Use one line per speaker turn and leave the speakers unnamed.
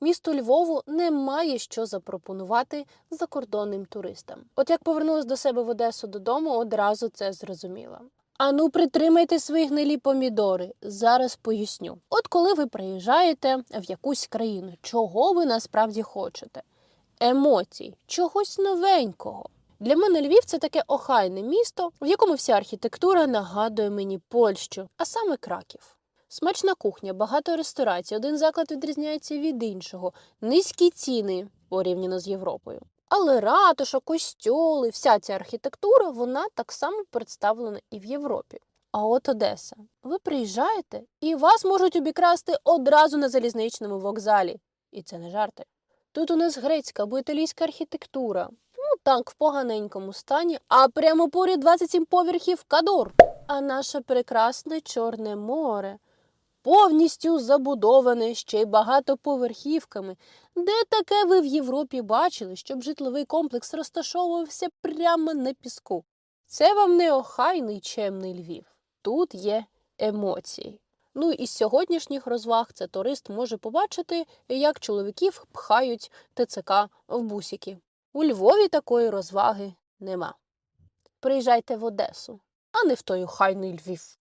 місту Львову немає що запропонувати закордонним туристам. От як повернулась до себе в Одесу додому, одразу це зрозуміла. Ану, притримайте свої гнилі помідори. Зараз поясню. От коли ви приїжджаєте в якусь країну, чого ви насправді хочете? Емоцій, чогось новенького. Для мене Львів це таке охайне місто, в якому вся архітектура нагадує мені Польщу, а саме Краків. Смачна кухня, багато ресторацій, один заклад відрізняється від іншого, низькі ціни порівняно з Європою. Але ратуша, костьоли, вся ця архітектура, вона так само представлена і в Європі. А от Одеса. Ви приїжджаєте і вас можуть обікрасти одразу на залізничному вокзалі. І це не жарти. Тут у нас грецька або італійська архітектура. Ну так, в поганенькому стані, а прямо поряд 27 поверхів Кадор. А наше прекрасне Чорне море повністю забудоване ще й багатоповерхівками. Де таке ви в Європі бачили, щоб житловий комплекс розташовувався прямо на піску? Це вам не охайний чемний Львів. Тут є емоції. Ну і з сьогоднішніх розваг це турист може побачити, як чоловіків пхають ТЦК в бусики. У Львові такої розваги нема. Приїжджайте в Одесу, а не в той охайний Львів.